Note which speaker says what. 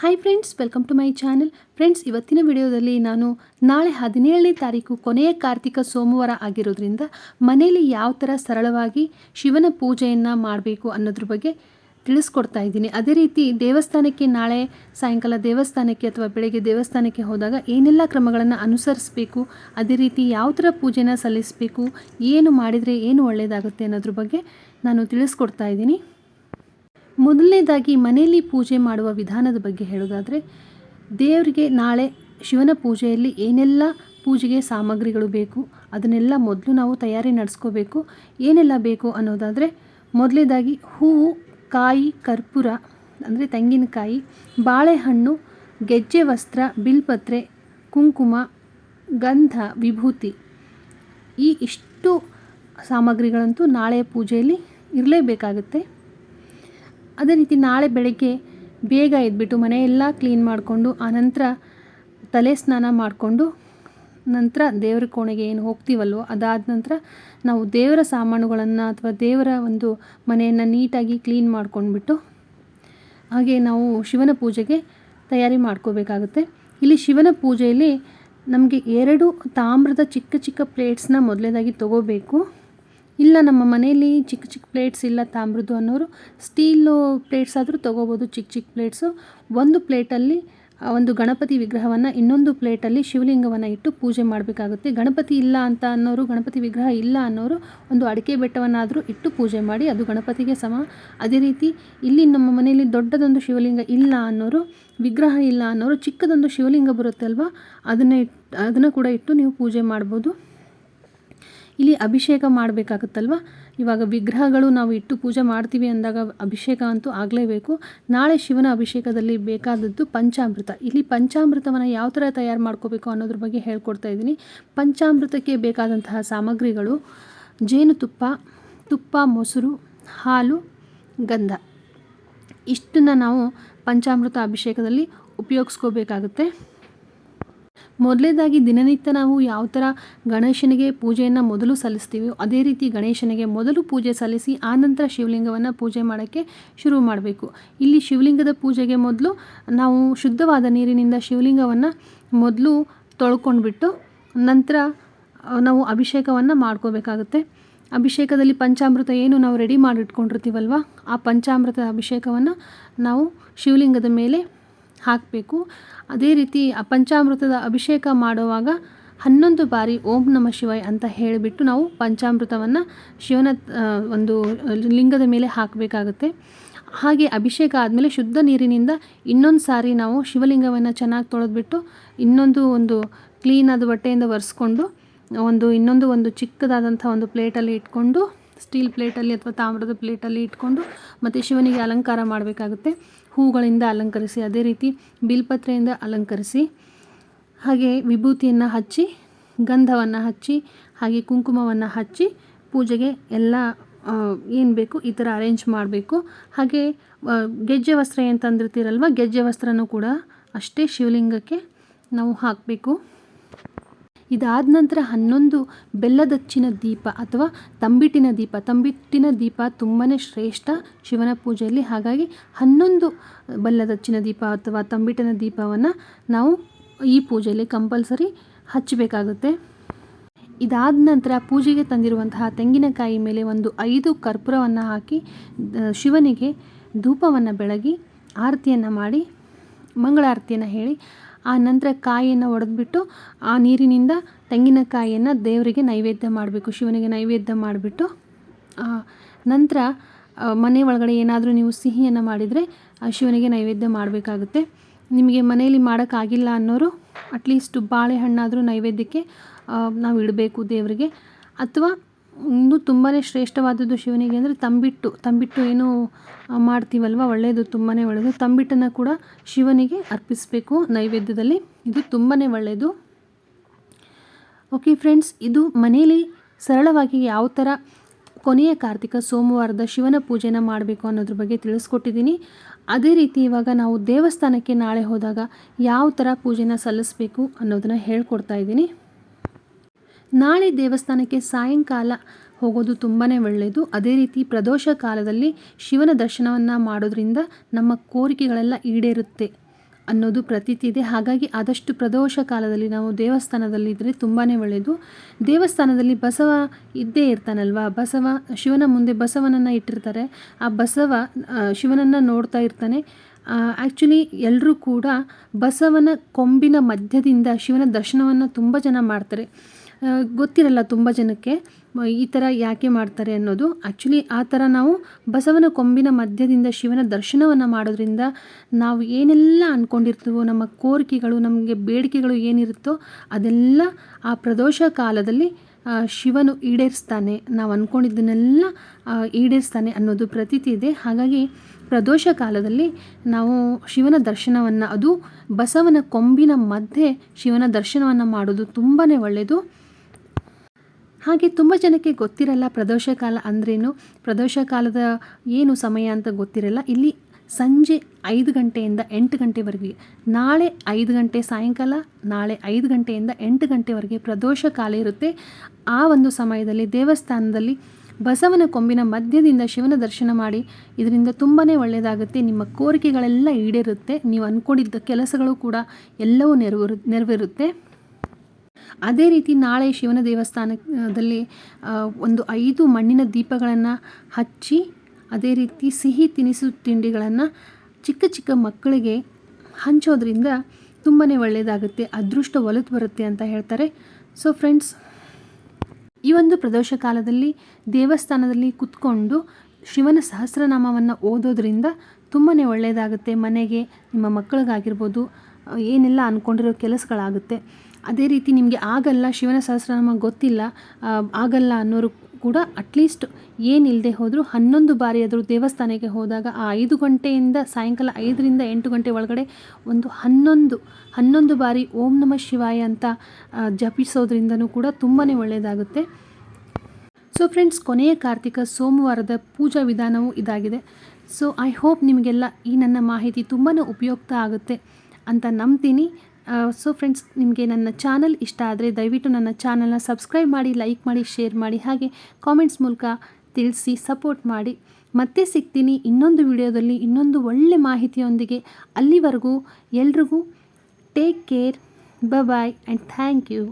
Speaker 1: Hi friends welcome to my channel friends ಇವತ್ತಿನ ವಿಡಿಯೋದಲ್ಲಿ ನಾನು ನಾಳೆ ಹದಿನೇಳನೇ ತಾರೀಕು ಕೊನೆಯ ಕಾರ್ತಿಕ ಸೋಮವಾರ ಆಗಿರೋದ್ರಿಂದ ಮನೆಯಲ್ಲಿ ಯಾವ ಥರ ಸರಳವಾಗಿ ಶಿವನ ಪೂಜೆಯನ್ನು ಮಾಡಬೇಕು ಅನ್ನೋದ್ರ ಬಗ್ಗೆ ತಿಳಿಸ್ಕೊಡ್ತಾ ಇದ್ದೀನಿ. ಅದೇ ರೀತಿ ದೇವಸ್ಥಾನಕ್ಕೆ ನಾಳೆ ಸಾಯಂಕಾಲ ದೇವಸ್ಥಾನಕ್ಕೆ ಅಥವಾ ಬೆಳಗ್ಗೆ ದೇವಸ್ಥಾನಕ್ಕೆ ಹೋದಾಗ ಏನೆಲ್ಲ ಕ್ರಮಗಳನ್ನು ಅನುಸರಿಸಬೇಕು, ಅದೇ ರೀತಿ ಯಾವ ಥರ ಪೂಜೆನ ಸಲ್ಲಿಸಬೇಕು, ಏನು ಮಾಡಿದರೆ ಏನು ಒಳ್ಳೆಯದಾಗುತ್ತೆ ಅನ್ನೋದ್ರ ಬಗ್ಗೆ ನಾನು ತಿಳಿಸ್ಕೊಡ್ತಾ ಇದ್ದೀನಿ. ಮೊದಲನೇದಾಗಿ ಮನೆಯಲ್ಲಿ ಪೂಜೆ ಮಾಡುವ ವಿಧಾನದ ಬಗ್ಗೆ ಹೇಳೋದಾದರೆ ದೇವರಿಗೆ ನಾಳೆ ಶಿವನ ಪೂಜೆಯಲ್ಲಿ ಏನೆಲ್ಲ ಪೂಜೆಗೆ ಸಾಮಗ್ರಿಗಳು ಬೇಕು, ಅದನ್ನೆಲ್ಲ ಮೊದಲು ನಾವು ತಯಾರಿ ನಡೆಸ್ಕೋಬೇಕು, ಏನೆಲ್ಲ ಬೇಕು ಅನ್ನೋದಾದರೆ, ಮೊದಲನೇದಾಗಿ ಹೂವು, ಕಾಯಿ, ಕರ್ಪೂರ, ಅಂದರೆ ತೆಂಗಿನಕಾಯಿ, ಬಾಳೆಹಣ್ಣು, ಗೆಜ್ಜೆ ವಸ್ತ್ರ, ಬಿಲ್ಪತ್ರೆ, ಕುಂಕುಮ, ಗಂಧ, ವಿಭೂತಿ, ಈ ಇಷ್ಟು ಸಾಮಗ್ರಿಗಳಂತೂ ನಾಳೆ ಪೂಜೆಯಲ್ಲಿ ಇರಲೇಬೇಕಾಗುತ್ತೆ. ಅದೇ ರೀತಿ ನಾಳೆ ಬೆಳಗ್ಗೆ ಬೇಗ ಎದ್ಬಿಟ್ಟು ಮನೆಯೆಲ್ಲ ಕ್ಲೀನ್ ಮಾಡಿಕೊಂಡು ಆನಂತರ ತಲೆ ಸ್ನಾನ ಮಾಡಿಕೊಂಡು, ನಂತರ ದೇವರ ಕೋಣೆಗೆ ಏನು ಹೋಗ್ತೀವಲ್ವೋ ಅದಾದ ನಂತರ ನಾವು ದೇವರ ಸಾಮಾನುಗಳನ್ನು ಅಥವಾ ದೇವರ ಒಂದು ಮನೆಯನ್ನು ನೀಟಾಗಿ ಕ್ಲೀನ್ ಮಾಡ್ಕೊಂಡ್ಬಿಟ್ಟು ಹಾಗೆ ನಾವು ಶಿವನ ಪೂಜೆಗೆ ತಯಾರಿ ಮಾಡ್ಕೋಬೇಕಾಗುತ್ತೆ. ಇಲ್ಲಿ ಶಿವನ ಪೂಜೆಯಲ್ಲಿ ನಮಗೆ ಎರಡು ತಾಮ್ರದ ಚಿಕ್ಕ ಚಿಕ್ಕ ಪ್ಲೇಟ್ಸ್ನ ಮೊದಲನೇದಾಗಿ ತಗೋಬೇಕು. ಇಲ್ಲ, ನಮ್ಮ ಮನೆಯಲ್ಲಿ ಚಿಕ್ಕ ಚಿಕ್ಕ ಪ್ಲೇಟ್ಸ್ ಇಲ್ಲ ತಾಮ್ರದ್ದು ಅನ್ನೋರು. ಸ್ಟೀಲು ಪ್ಲೇಟ್ಸ್ ಆದರೂ ತೊಗೋಬೋದು, ಚಿಕ್ಕ ಚಿಕ್ಕ ಪ್ಲೇಟ್ಸು ಒಂದು ಪ್ಲೇಟಲ್ಲಿ ಒಂದು ಗಣಪತಿ ವಿಗ್ರಹವನ್ನು, ಇನ್ನೊಂದು ಪ್ಲೇಟಲ್ಲಿ ಶಿವಲಿಂಗವನ್ನು ಇಟ್ಟು ಪೂಜೆ ಮಾಡಬೇಕಾಗುತ್ತೆ. ಗಣಪತಿ ಇಲ್ಲ ಅಂತ ಅನ್ನೋರು, ಗಣಪತಿ ವಿಗ್ರಹ ಇಲ್ಲ ಅನ್ನೋರು, ಒಂದು ಅಡಿಕೆ ಬೆಟ್ಟವನ್ನಾದರೂ ಇಟ್ಟು ಪೂಜೆ ಮಾಡಿ ಅದು ಗಣಪತಿಗೆ ಸಮ. ಅದೇ ರೀತಿ, ಇಲ್ಲಿ ನಮ್ಮ ಮನೆಯಲ್ಲಿ ದೊಡ್ಡದೊಂದು ಶಿವಲಿಂಗ ಇಲ್ಲ ಅನ್ನೋರು, ವಿಗ್ರಹ ಇಲ್ಲ ಅನ್ನೋರು, ಚಿಕ್ಕದೊಂದು ಶಿವಲಿಂಗ ಬರುತ್ತೆ ಅಲ್ವಾ ಅದನ್ನು ಅದನ್ನು ಕೂಡ ಇಟ್ಟು ನೀವು ಪೂಜೆ ಮಾಡ್ಬೋದು. ಇಲ್ಲಿ ಅಭಿಷೇಕ ಮಾಡಬೇಕಾಗುತ್ತಲ್ವ? ಇವಾಗ ವಿಗ್ರಹಗಳು ನಾವು ಇಟ್ಟು ಪೂಜೆ ಮಾಡ್ತೀವಿ ಅಂದಾಗ ಅಭಿಷೇಕ ಅಂತೂ ಆಗಲೇಬೇಕು. ನಾಳೆ ಶಿವನ ಅಭಿಷೇಕದಲ್ಲಿ ಬೇಕಾದದ್ದು ಪಂಚಾಮೃತ. ಇಲ್ಲಿ ಪಂಚಾಮೃತವನ್ನು ಯಾವ ಥರ ತಯಾರು ಮಾಡ್ಕೋಬೇಕು ಅನ್ನೋದ್ರ ಬಗ್ಗೆ ಹೇಳ್ಕೊಡ್ತಾ ಇದ್ದೀನಿ. ಪಂಚಾಮೃತಕ್ಕೆ ಬೇಕಾದಂತಹ ಸಾಮಗ್ರಿಗಳು ಜೇನುತುಪ್ಪ, ತುಪ್ಪ, ಮೊಸರು, ಹಾಲು, ಗಂಧ. ಇಷ್ಟನ್ನು ನಾವು ಪಂಚಾಮೃತ ಅಭಿಷೇಕದಲ್ಲಿ ಉಪಯೋಗಿಸ್ಕೋಬೇಕಾಗುತ್ತೆ. ಮೊದಲೇದಾಗಿ ದಿನನಿತ್ಯ ನಾವು ಯಾವ ಥರ ಗಣೇಶನಿಗೆ ಪೂಜೆಯನ್ನು ಮೊದಲು ಸಲ್ಲಿಸ್ತೀವೋ ಅದೇ ರೀತಿ ಗಣೇಶನಿಗೆ ಮೊದಲು ಪೂಜೆ ಸಲ್ಲಿಸಿ ಆನಂತರ ಶಿವಲಿಂಗವನ್ನು ಪೂಜೆ ಮಾಡೋಕ್ಕೆ ಶುರು ಮಾಡಬೇಕು. ಇಲ್ಲಿ ಶಿವಲಿಂಗದ ಪೂಜೆಗೆ ಮೊದಲು ನಾವು ಶುದ್ಧವಾದ ನೀರಿನಿಂದ ಶಿವಲಿಂಗವನ್ನು ಮೊದಲು ತೊಳ್ಕೊಂಡ್ಬಿಟ್ಟು, ನಂತರ ನಾವು ಅಭಿಷೇಕವನ್ನು ಮಾಡ್ಕೋಬೇಕಾಗುತ್ತೆ. ಅಭಿಷೇಕದಲ್ಲಿ ಪಂಚಾಮೃತ ಏನು ನಾವು ರೆಡಿ ಮಾಡಿಟ್ಕೊಂಡಿರ್ತೀವಲ್ವ, ಆ ಪಂಚಾಮೃತ ಅಭಿಷೇಕವನ್ನು ನಾವು ಶಿವಲಿಂಗದ ಮೇಲೆ ಹಾಕಬೇಕು. ಅದೇ ರೀತಿ ಪಂಚಾಮೃತದ ಅಭಿಷೇಕ ಮಾಡುವಾಗ ಹನ್ನೊಂದು ಬಾರಿ ಓಂ ನಮ ಶಿವಾಯ್ ಅಂತ ಹೇಳಿಬಿಟ್ಟು ನಾವು ಪಂಚಾಮೃತವನ್ನು ಶಿವನ ಒಂದು ಲಿಂಗದ ಮೇಲೆ ಹಾಕಬೇಕಾಗುತ್ತೆ. ಹಾಗೆ ಅಭಿಷೇಕ ಆದಮೇಲೆ ಶುದ್ಧ ನೀರಿನಿಂದ ಇನ್ನೊಂದು ಸಾರಿ ನಾವು ಶಿವಲಿಂಗವನ್ನು ಚೆನ್ನಾಗಿ ತೊಳೆದ್ಬಿಟ್ಟು ಇನ್ನೊಂದು ಒಂದು ಕ್ಲೀನಾದ ಬಟ್ಟೆಯಿಂದ ಒರೆಸ್ಕೊಂಡು ಒಂದು ಇನ್ನೊಂದು ಒಂದು ಚಿಕ್ಕದಾದಂಥ ಒಂದು ಪ್ಲೇಟಲ್ಲಿ ಇಟ್ಕೊಂಡು, ಸ್ಟೀಲ್ ಪ್ಲೇಟಲ್ಲಿ ಅಥವಾ ತಾಮ್ರದ ಪ್ಲೇಟಲ್ಲಿ ಇಟ್ಕೊಂಡು ಮತ್ತು ಶಿವನಿಗೆ ಅಲಂಕಾರ ಮಾಡಬೇಕಾಗುತ್ತೆ. ಹೂಗಳಿಂದ ಅಲಂಕರಿಸಿ, ಅದೇ ರೀತಿ ಬಿಲ್ಪತ್ರೆಯಿಂದ ಅಲಂಕರಿಸಿ, ಹಾಗೆ ವಿಭೂತಿಯನ್ನು ಹಚ್ಚಿ, ಗಂಧವನ್ನು ಹಚ್ಚಿ, ಹಾಗೆ ಕುಂಕುಮವನ್ನು ಹಚ್ಚಿ ಪೂಜೆಗೆ ಎಲ್ಲ ಏನು ಬೇಕು ಈ ಥರ ಅರೇಂಜ್ ಮಾಡಬೇಕು. ಹಾಗೆ ಗೆಜ್ಜೆ ವಸ್ತ್ರ ಏನು ತಂದಿರ್ತೀರಲ್ವ, ಗೆಜ್ಜೆ ವಸ್ತ್ರನೂ ಕೂಡ ಅಷ್ಟೇ ಶಿವಲಿಂಗಕ್ಕೆ ನಾವು ಹಾಕಬೇಕು. ಇದಾದ ನಂತರ ಹನ್ನೊಂದು ಬೆಲ್ಲದಚ್ಚಿನ ದೀಪ ಅಥವಾ ತಂಬಿಟ್ಟಿನ ದೀಪ. ತಂಬಿಟ್ಟಿನ ದೀಪ ತುಂಬಾ ಶ್ರೇಷ್ಠ ಶಿವನ ಪೂಜೆಯಲ್ಲಿ. ಹಾಗಾಗಿ ಹನ್ನೊಂದು ಬೆಲ್ಲದಚ್ಚಿನ ದೀಪ ಅಥವಾ ತಂಬಿಟ್ಟಿನ ದೀಪವನ್ನು ನಾವು ಈ ಪೂಜೆಯಲ್ಲಿ ಕಂಪಲ್ಸರಿ ಹಚ್ಚಬೇಕಾಗುತ್ತೆ. ಇದಾದ ನಂತರ ಪೂಜೆಗೆ ತಂದಿರುವಂತಹ ತೆಂಗಿನಕಾಯಿ ಮೇಲೆ ಒಂದು ಐದು ಕರ್ಪೂರವನ್ನು ಹಾಕಿ ಶಿವನಿಗೆ ಧೂಪವನ್ನು ಬೆಳಗಿ ಆರತಿಯನ್ನು ಮಾಡಿ, ಮಂಗಳಾರತಿಯನ್ನು ಹೇಳಿ ಆ ನಂತರ ಕಾಯಿಯನ್ನು ಒಡೆದ್ಬಿಟ್ಟು ಆ ನೀರಿನಿಂದ ತೆಂಗಿನಕಾಯಿಯನ್ನು ದೇವರಿಗೆ ನೈವೇದ್ಯ ಮಾಡಬೇಕು, ಶಿವನಿಗೆ ನೈವೇದ್ಯ ಮಾಡಿಬಿಟ್ಟು ನಂತರ ಮನೆ ಒಳಗಡೆ ಏನಾದರೂ ನೀವು ಸಿಹಿಯನ್ನು ಮಾಡಿದರೆ ಶಿವನಿಗೆ ನೈವೇದ್ಯ ಮಾಡಬೇಕಾಗುತ್ತೆ. ನಿಮಗೆ ಮನೆಯಲ್ಲಿ ಮಾಡೋಕ್ಕಾಗಿಲ್ಲ ಅನ್ನೋರು ಅಟ್ಲೀಸ್ಟ್ ಬಾಳೆಹಣ್ಣಾದರೂ ನೈವೇದ್ಯಕ್ಕೆ ನಾವು ಇಡಬೇಕು ದೇವರಿಗೆ. ಅಥವಾ ಇನ್ನೂ ತುಂಬಾ ಶ್ರೇಷ್ಠವಾದದ್ದು ಶಿವನಿಗೆ ಅಂದರೆ ತಂಬಿಟ್ಟು. ತಂಬಿಟ್ಟು ಏನು ಮಾಡ್ತೀವಲ್ವ? ಒಳ್ಳೆಯದು ತುಂಬಾ ಒಳ್ಳೆಯದು ತಂಬಿಟ್ಟನ್ನು ಕೂಡ ಶಿವನಿಗೆ ಅರ್ಪಿಸಬೇಕು ನೈವೇದ್ಯದಲ್ಲಿ. ಇದು ತುಂಬಾ ಒಳ್ಳೆಯದು ಓಕೆ ಫ್ರೆಂಡ್ಸ್ ಇದು ಮನೆಯಲ್ಲಿ ಸರಳವಾಗಿ ಯಾವ ಥರ ಕೊನೆಯ ಕಾರ್ತಿಕ ಸೋಮವಾರದ ಶಿವನ ಪೂಜೆನ ಮಾಡಬೇಕು ಅನ್ನೋದ್ರ ಬಗ್ಗೆ ತಿಳಿಸ್ಕೊಟ್ಟಿದ್ದೀನಿ. ಅದೇ ರೀತಿ ಇವಾಗ ನಾವು ದೇವಸ್ಥಾನಕ್ಕೆ ನಾಳೆ ಹೋದಾಗ ಯಾವ ಥರ ಪೂಜೆನ ಸಲ್ಲಿಸಬೇಕು ಅನ್ನೋದನ್ನು ಹೇಳ್ಕೊಡ್ತಾ ಇದ್ದೀನಿ. ನಾಳೆ ದೇವಸ್ಥಾನಕ್ಕೆ ಸಾಯಂಕಾಲ ಹೋಗೋದು ತುಂಬಾ ಒಳ್ಳೆಯದು. ಅದೇ ರೀತಿ ಪ್ರದೋಷ ಕಾಲದಲ್ಲಿ ಶಿವನ ದರ್ಶನವನ್ನು ಮಾಡೋದ್ರಿಂದ ನಮ್ಮ ಕೋರಿಕೆಗಳೆಲ್ಲ ಈಡೇರುತ್ತೆ ಅನ್ನೋದು ಪ್ರತೀತಿ ಇದೆ. ಹಾಗಾಗಿ ಆದಷ್ಟು ಪ್ರದೋಷ ಕಾಲದಲ್ಲಿ ನಾವು ದೇವಸ್ಥಾನದಲ್ಲಿ ಇದ್ದರೆ ತುಂಬಾ ಒಳ್ಳೆಯದು. ದೇವಸ್ಥಾನದಲ್ಲಿ ಬಸವ ಇದ್ದೇ ಇರ್ತಾನಲ್ವಾ? ಬಸವ, ಶಿವನ ಮುಂದೆ ಬಸವನನ್ನು ಇಟ್ಟಿರ್ತಾರೆ. ಆ ಬಸವ ಶಿವನನ್ನು ನೋಡ್ತಾ ಇರ್ತಾನೆ. ಆ್ಯಕ್ಚುಲಿ ಎಲ್ಲರೂ ಕೂಡ ಬಸವನ ಕೊಂಬಿನ ಮಧ್ಯದಿಂದ ಶಿವನ ದರ್ಶನವನ್ನು ತುಂಬ ಜನ ಮಾಡ್ತಾರೆ. ಗೊತ್ತಿರಲ್ಲ ತುಂಬ ಜನಕ್ಕೆ. ಈ ಥರ ಯಾಕೆ ಮಾಡ್ತಾರೆ ಅನ್ನೋದು. ಆ್ಯಕ್ಚುಲಿ ಆ ಥರ ನಾವು ಬಸವನ ಕೊಂಬಿನ ಮಧ್ಯದಿಂದ ಶಿವನ ದರ್ಶನವನ್ನು ಮಾಡೋದ್ರಿಂದ ನಾವು ಏನೆಲ್ಲ ಅಂದ್ಕೊಂಡಿರ್ತೀವೋ ನಮ್ಮ ಕೋರಿಕೆಗಳು, ನಮಗೆ ಬೇಡಿಕೆಗಳು ಏನಿರುತ್ತೋ ಅದೆಲ್ಲ ಆ ಪ್ರದೋಷ ಕಾಲದಲ್ಲಿ ಶಿವನು ಈಡೇರಿಸ್ತಾನೆ. ನಾವು ಅಂದ್ಕೊಂಡಿದ್ದನ್ನೆಲ್ಲ ಈಡೇರಿಸ್ತಾನೆ ಅನ್ನೋದು ಪ್ರತೀತಿ ಇದೆ. ಹಾಗಾಗಿ ಪ್ರದೋಷ ಕಾಲದಲ್ಲಿ ನಾವು ಶಿವನ ದರ್ಶನವನ್ನು, ಅದು ಬಸವನ ಕೊಂಬಿನ ಮಧ್ಯೆ ಶಿವನ ದರ್ಶನವನ್ನು ಮಾಡೋದು ತುಂಬಾ ಒಳ್ಳೆಯದು ಹಾಗೆ ತುಂಬ ಜನಕ್ಕೆ ಗೊತ್ತಿರಲ್ಲ ಪ್ರದೋಷ ಕಾಲ ಅಂದ್ರೇನು? ಪ್ರದೋಷ ಕಾಲದ ಏನು ಸಮಯ ಅಂತ ಗೊತ್ತಿರಲ್ಲ. ಇಲ್ಲಿ ಸಂಜೆ ಐದು ಗಂಟೆಯಿಂದ ಎಂಟು ಗಂಟೆವರೆಗೆ, ನಾಳೆ ಐದು ಗಂಟೆ ಸಾಯಂಕಾಲ, ನಾಳೆ ಐದು ಗಂಟೆಯಿಂದ ಎಂಟು ಗಂಟೆವರೆಗೆ ಪ್ರದೋಷ ಕಾಲ ಇರುತ್ತೆ. ಆ ಒಂದು ಸಮಯದಲ್ಲಿ ದೇವಸ್ಥಾನದಲ್ಲಿ ಬಸವನ ಕೊಂಬಿನ ಮಧ್ಯದಿಂದ ಶಿವನ ದರ್ಶನ ಮಾಡಿ, ಇದರಿಂದ ತುಂಬಾ ಒಳ್ಳೆಯದಾಗುತ್ತೆ. ನಿಮ್ಮ ಕೋರಿಕೆಗಳೆಲ್ಲ ಈಡೇರುತ್ತೆ. ನೀವು ಅಂದ್ಕೊಂಡಿದ್ದ ಕೆಲಸಗಳು ಕೂಡ ಎಲ್ಲವೂ ನೆರವೇರು, ನೆರವೇರುತ್ತೆ. ಅದೇ ರೀತಿ ನಾಳೆ ಶಿವನ ದೇವಸ್ಥಾನದಲ್ಲಿ ಒಂದು ಐದು ಮಣ್ಣಿನ ದೀಪಗಳನ್ನು ಹಚ್ಚಿ, ಅದೇ ರೀತಿ ಸಿಹಿ ತಿನಿಸು ತಿಂಡಿಗಳನ್ನು ಚಿಕ್ಕ ಚಿಕ್ಕ ಮಕ್ಕಳಿಗೆ ಹಂಚೋದ್ರಿಂದ ತುಂಬಾ ಒಳ್ಳೆಯದಾಗುತ್ತೆ ಅದೃಷ್ಟ ಒಲಿದು ಬರುತ್ತೆ ಅಂತ ಹೇಳ್ತಾರೆ. ಸೊ ಫ್ರೆಂಡ್ಸ್ ಈ ಒಂದು ಪ್ರದೋಷ ಕಾಲದಲ್ಲಿ ದೇವಸ್ಥಾನದಲ್ಲಿ ಕುತ್ಕೊಂಡು ಶಿವನ ಸಹಸ್ರನಾಮವನ್ನು ಓದೋದ್ರಿಂದ ತುಂಬಾ ಒಳ್ಳೆಯದಾಗುತ್ತೆ ಮನೆಗೆ, ನಿಮ್ಮ ಮಕ್ಕಳಿಗಾಗಿರ್ಬೋದು ಏನೆಲ್ಲ ಅಂದ್ಕೊಂಡಿರೋ ಕೆಲಸಗಳಾಗುತ್ತೆ. ಅದೇ ರೀತಿ ನಿಮಗೆ ಆಗಲ್ಲ, ಶಿವನ ಸಹಸ್ರನಾಮ ಗೊತ್ತಿಲ್ಲ ಆಗಲ್ಲ ಅನ್ನೋರು ಕೂಡ ಅಟ್ಲೀಸ್ಟ್ ಏನಿಲ್ಲದೆ ಹೋದರೂ ಹನ್ನೊಂದು ಬಾರಿ ಆದರೂ ದೇವಸ್ಥಾನಕ್ಕೆ ಹೋದಾಗ ಆ ಐದು ಗಂಟೆಯಿಂದ ಸಾಯಂಕಾಲ ಐದರಿಂದ ಎಂಟು ಗಂಟೆ ಒಳಗಡೆ ಒಂದು ಹನ್ನೊಂದು ಹನ್ನೊಂದು ಬಾರಿ ಓಂ ನಮಃ ಶಿವಾಯ ಅಂತ ಜಪಿಸೋದ್ರಿಂದನೂ ಕೂಡ ತುಂಬಾ ಒಳ್ಳೆಯದಾಗುತ್ತೆ ಸೊ ಫ್ರೆಂಡ್ಸ್ ಕೊನೆಯ ಕಾರ್ತಿಕ ಸೋಮವಾರದ ಪೂಜಾ ವಿಧಾನವೂ ಇದಾಗಿದೆ. ಸೊ ಐ ಹೋಪ್ ನಿಮಗೆಲ್ಲ ಈ ನನ್ನ ಮಾಹಿತಿ ತುಂಬಾ ಉಪಯುಕ್ತ ಆಗುತ್ತೆ ಅಂತ ನಂಬ್ತೀನಿ. ಸೊ ಫ್ರೆಂಡ್ಸ್ ನಿಮಗೆ ನನ್ನ ಚಾನಲ್ ಇಷ್ಟ ಆದರೆ ದಯವಿಟ್ಟು ನನ್ನ ಚಾನಲ್ನ ಸಬ್ಸ್ಕ್ರೈಬ್ ಮಾಡಿ ಲೈಕ್ ಮಾಡಿ ಶೇರ್ ಮಾಡಿ, ಹಾಗೆ ಕಾಮೆಂಟ್ಸ್ ಮೂಲಕ ತಿಳಿಸಿ ಸಪೋರ್ಟ್ ಮಾಡಿ. ಮತ್ತೆ ಸಿಗ್ತೀನಿ ಇನ್ನೊಂದು ವಿಡಿಯೋದಲ್ಲಿ ಇನ್ನೊಂದು ಒಳ್ಳೆ ಮಾಹಿತಿಯೊಂದಿಗೆ ಅಲ್ಲಿವರೆಗೂ ಎಲ್ರಿಗೂ take care bye and thank you